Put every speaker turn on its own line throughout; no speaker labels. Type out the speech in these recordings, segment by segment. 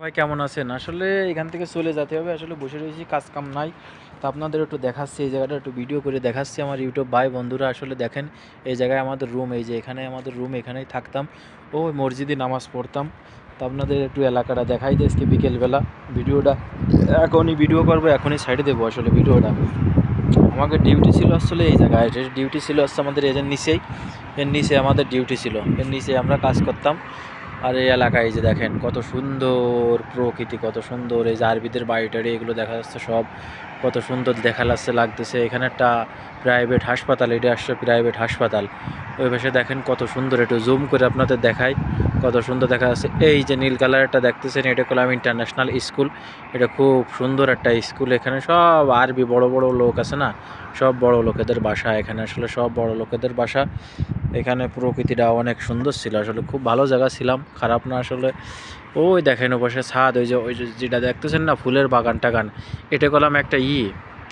ভাই, কেমন আছেন? আসলে এখান থেকে চলে যেতে হবে। আসলে বসে রয়েছি, কাজ কাম নাই। তো আপনাদের একটু দেখাচ্ছি, এই জায়গাটা একটু ভিডিও করে দেখাচ্ছি আমার ইউটিউব ভাই বন্ধুরা। আসলে দেখেন, এই জায়গায় আমাদের রুম এই যে এখানে আমাদের রুম এখানেই থাকতাম। ও মসজিদে নামাজ পড়তাম। তো আপনাদের একটু এলাকাটা দেখাই দিই আজকে বিকেলবেলা। ভিডিওটা এখনই ভিডিও করব, এখনই সাইডে দেবো আসলে ভিডিওটা। আমাকে ডিউটি ছিল আসলে এই জায়গায়। ডিউটি ছিল আসছে আমাদের এদের নিচেই। এর নিচে আমাদের ডিউটি ছিল। এর নিচে আমরা কাজ করতাম। আর এই এলাকায় যে দেখেন কত সুন্দর প্রকৃতি, কত সুন্দর। এই যে আরবিদের বাড়ি টাড়ি এগুলো দেখা যাচ্ছে সব। কত সুন্দর দেখা লাগছে, লাগতেছে। এখানে একটা প্রাইভেট হাসপাতাল, এটা আসছে প্রাইভেট হাসপাতাল। ওই পাশে দেখেন কত সুন্দর, একটু জুম করে আপনাদের দেখাই। কত সুন্দর দেখা যাচ্ছে। এই যে নীল কালারটা দেখতেছেন, এটা করলাম ইন্টারন্যাশনাল স্কুল এটা খুব সুন্দর একটা স্কুল এখানে সব আরবি বড় বড় লোক আছে না? সব বড় লোকেদের বাসা। এখানে আসলে সব বড় লোকেদের বাসা। এখানে প্রকৃতিটা অনেক সুন্দর ছিল। আসলে খুব ভালো জায়গা ছিলাম, খারাপ না আসলে। ওই দেখেন ও পাশে ছাদ, ওই যে, ওই যেটা দেখতেছেন না, ফুলের বাগান টাগান? এটা করলাম একটা ই,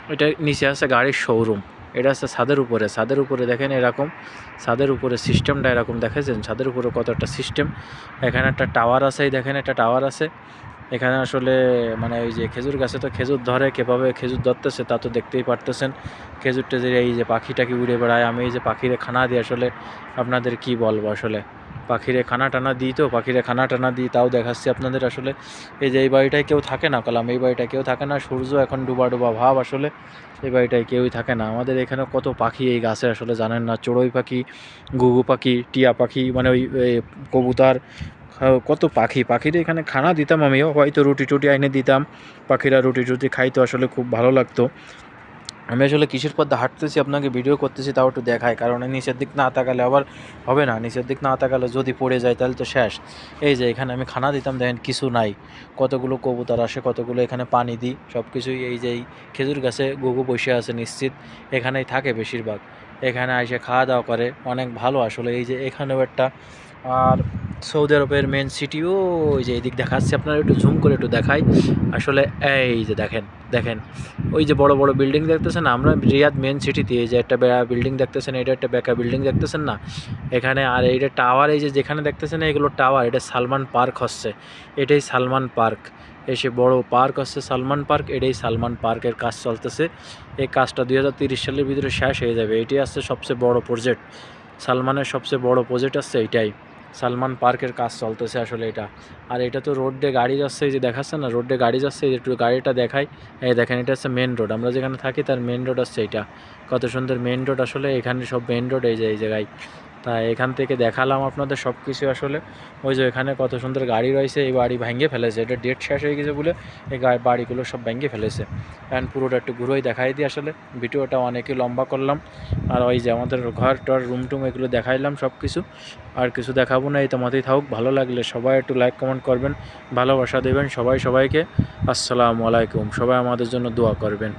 এটা নিচে আছে গাড়ির শোরুম এটা আছে ছাদের উপরে। ছাদের উপরে দেখেন এরকম, ছাদের উপরে সিস্টেমটা এরকম, দেখেছেন? ছাদের উপরে কত একটা সিস্টেম এখানে একটা টাওয়ার আছে দেখেন একটা টাওয়ার আছে। এখানে আসলে মানে ওই যে খেজুর গাছে তো খেজুর ধরে কীভাবে খেজুর ধরতেছে তা তো দেখতেই পারতেছেন। খেজুর টেজুর এই যে পাখি টাকি উড়ে বেড়ায়, আমি এই যে পাখিরে খানা দিই আসলে, আপনাদের কি বলব আসলে? পাখিরে খানা টানা দিই তো, পাখিরে খানা টানা দিই, তাও দেখাচ্ছি আপনাদের আসলে। এই যে এই বাড়িটায় কেউ থাকে না, কলাম, এই বাড়িটায় কেউ থাকে না, সূর্য এখন ডুবা ডুবা ভাব আসলে, এই বাড়িটায় কেউই থাকে না। আমাদের এখানে কত পাখি এই গাছে আসলে জানেন না, চড়ুই পাখি, ঘুঘু পাখি, টিয়া পাখি মানে ওই কবুতর কত পাখি? পাখিদের এখানে খানা দিতাম আমিও, হয়তো রুটি টুটি আইনে দিতাম। পাখিরা রুটি টুটি খাইতো, আসলে খুব ভালো লাগতো। আমি আসলে কিসের পথে হাঁটতেছি, আপনাকে ভিডিও করতেছি, তাও একটু দেখায় কারণ নিচের দিক না তাকালে আবার হবে না। নিচের দিক না তাকালে যদি পড়ে যায়, তাহলে তো শেষ। এই যে, এখানে আমি খানা দিতাম, দেখেন কিছু নাই। কতগুলো কবুতর আসে, কতগুলো এখানে পানি দিই। সব কিছুই এই যে খেজুর গাছে গুগু বসে আছে নিশ্চিত। এখানেই থাকে বেশিরভাগ। এখানে এসে খাওয়া দাওয়া করে। অনেক ভালো আসলে। এই যে, এখানেও একটা, আর সৌদি আরবের মেন সিটিও ওই যে এদিক দেখাচ্ছে, আপনারা একটু জুম করে একটু দেখাই। আসলে এই যে দেখেন দেখেন, ওই যে বড় বড় বিল্ডিং দেখতেছেন, আমরা রিয়াদ মেন সিটিতে যে একটা বিল্ডিং দেখতেছেন, এটা একটা বেকা বিল্ডিং দেখতেছেন না? এখানে আর এইটা টাওয়ার এই যে যেখানে দেখতেছেন এগুলো টাওয়ার এটা সালমান পার্ক হচ্ছে। এটাই সালমান পার্ক। এসে বড় পার্ক হচ্ছে সালমান পার্ক, এটাই সালমান পার্কের কাজ চলতেছে। এই কাজটা দুই সালের ভিতরে শেষ হয়ে যাবে। এটি আসছে সবচেয়ে বড় প্রজেক্ট সালমানের সবচেয়ে বড় প্রজেক্ট আসছে এইটাই সালমান পার্কের কাজ চলতেছে আসলে এটা। আর এটা তো রোডে গাড়ি যাচ্ছে, এই যে দেখাচ্ছে না রোডে গাড়ি যাচ্ছে যে একটু গাড়িটা দেখাই। এই দেখেন, এটা হচ্ছে মেন রোড আমরা যেখানে থাকি তার মেন রোড হচ্ছে এটা। কত সুন্দর মেন রোড আসলে, এখানে সব মেন রোড এই যে, এই জায়গায়। তা এখান থেকে দেখালাম আপনাদের সব কিছু আসলে। ওই যে এখানে কত সুন্দর গাড়ি রয়েছে, এই বাড়ি ভেঙে ফেলেছে। এটা ডেট শেষ হয়ে গেছে বলে এই বাড়িগুলো সব ভেঙে ফেলেছে। এখন পুরোটা একটু ঘুরোই দেখাই দিই আসলে। ভিডিওটা অনেকই লম্বা করলাম। আর ওই যে আমাদের ঘর টর, রুম টুম এগুলো দেখাইলাম সব কিছু আর কিছু দেখাবো না, এই তোমাতেই থাকুক। ভালো লাগলে সবাই একটু লাইক কমেন্ট করবেন। ভালোবাসা দেবেন সবাই সবাইকে। আসসালামু আলাইকুম। সবাই আমাদের জন্য দোয়া করবেন।